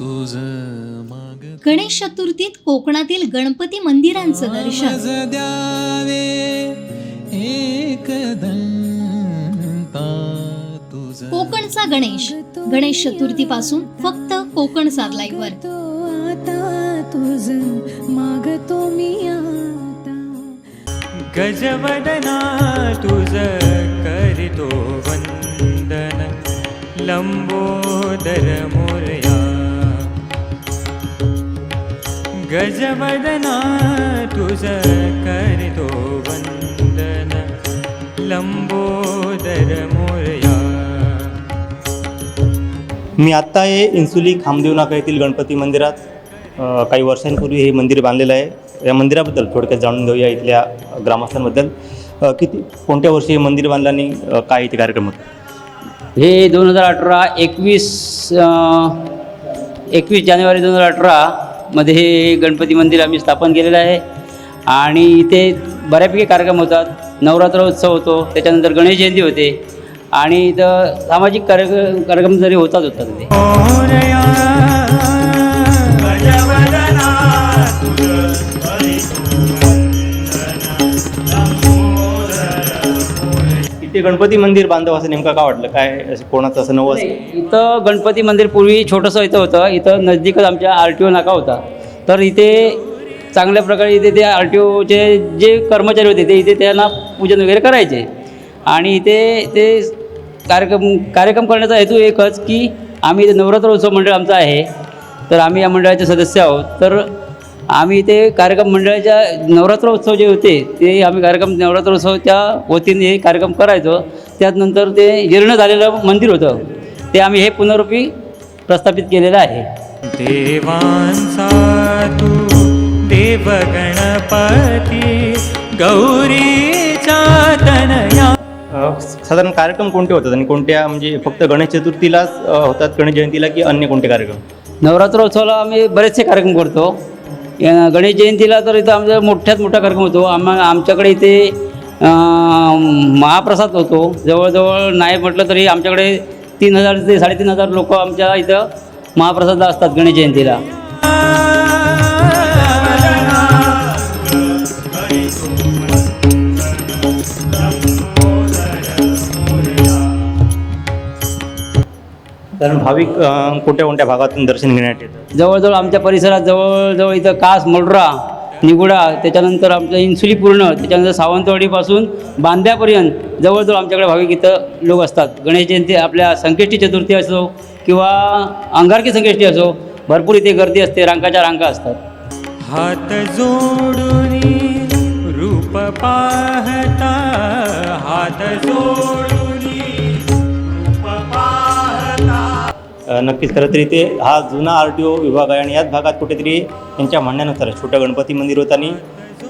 तुझ माग गणेश चतुर्थीत कोकणातील गणपती मंदिरांचं दर्शन. द्यावे तुझ. कोकणचा गणेश. गणेश चतुर्थी पासून फक्त कोकण वर. तो आता तुझ मागतो मी आता. गजवदना तुझ करितो वन्दन लम्बोदर मोरया गजवदना तुझ करितो वन्दन लम्बोदर मोरया. मी आत्ता आहे इन्सुली खामदेव नाका येथील गणपती मंदिरात काही वर्षांपूर्वी हे मंदिर बांधलेलं आहे. या मंदिराबद्दल थोडक्यात जाणून घेऊया इथल्या ग्रामस्थांबद्दल. किती कोणत्या वर्षी हे मंदिर बांधलं आणि काय इथे कार्यक्रम होते? हे दोन हजार अठरा एकवीस एकवीस जानेवारी दोन हजार मध्ये हे गणपती मंदिर आम्ही स्थापन केलेलं आहे. आणि इथे बऱ्यापैकी कार्यक्रम होतात. नवरात्र उत्सव होतो. त्याच्यानंतर गणेश जयंती होते. आणि इथं सामाजिक कार्यक्रम कार्यक्रम जरी होतात होतात तिथे. हो इथे गणपती मंदिर बांधव असं नेमकं का वाटलं? काय असं कोणाचं असं नवं असं? इथं गणपती मंदिर पूर्वी छोटंसं इथं होतं. इथं नजदीकच आमच्या आर टी ओ नाका होता. तर इथे चांगल्या प्रकारे इथे ते आर टी ओचे जे कर्मचारी होते ते इथे त्यांना पूजन वगैरे करायचे. आणि इथे ते कार्यक्रम कार्यक्रम करण्याचा हेतू एकच की आम्ही इथे नवरात्र उत्सव मंडळ आमचं आहे. तर आम्ही या मंडळाचे सदस्य आहोत. तर आम्ही इथे कार्यक्रम मंडळाच्या नवरात्र उत्सव जे होते ते आम्ही कार्यक्रम नवरात्र उत्सवच्या वतीने हे कार्यक्रम करायचो. त्यात नंतर ते जीर्ण झालेलं मंदिर होतं. ते आम्ही हे पुनरुपी प्रस्थापित केलेलं आहे. देवांचा तू देव गणपती गौरीचा तनया अ, साधारण कार्यक्रम कोणते होतात आणि कोणत्या म्हणजे फक्त गणेश चतुर्थीलाच होतात गणेश जयंतीला की अन्य कोणते कार्यक्रम? नवरात्र उत्सवाला आम्ही बरेचसे कार्यक्रम करतो. गणेश जयंतीला तर इथं आमचा मोठ्यात मोठा कार्यक्रम होतो. आम्हा आमच्याकडे इथे महाप्रसाद होतो. जवळजवळ नाही म्हटलं तरी आमच्याकडे तीन हजार ते साडेतीन हजार लोक आमच्या इथं महाप्रसादला असतात गणेश जयंतीला. कारण भाविक अ, कोणत्या कोणत्या भागातून दर्शन घेण्यात येतं. जवळजवळ आमच्या परिसरात जवळजवळ इथं कास मोलरा निगुडा त्याच्यानंतर आमचं इन्सुली पूर्ण त्याच्यानंतर सावंतवाडीपासून बांद्यापर्यंत जवळजवळ आमच्याकडे भाविक इथं लोक असतात. गणेश जयंती आपल्या संकष्टी चतुर्थी असो किंवा अंगारकी संकष्टी असो भरपूर इथे गर्दी असते रांकाच्या रांका असतात. हात जोडून रूप पाहता हात जोडून नक्कीच. खरं तर इथे हा जुना आर टी ओ विभाग आहे आणि याच भागात कुठेतरी त्यांच्या म्हणण्यानुसार छोटं गणपती मंदिर होतं आणि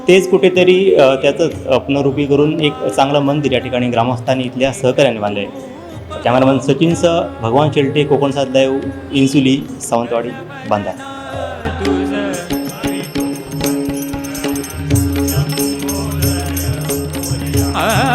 तेच कुठेतरी त्याचंच त्याचं पुनरुपी करून एक चांगलं मंदिर या ठिकाणी ग्रामस्थांनी इथल्या सहकार्याने बांधलं आहे कॅमेरामन सचिनसह भगवान शेल्टे कोकण साधलाय इन्सुली सावंतवाडी बांधा तुझ आ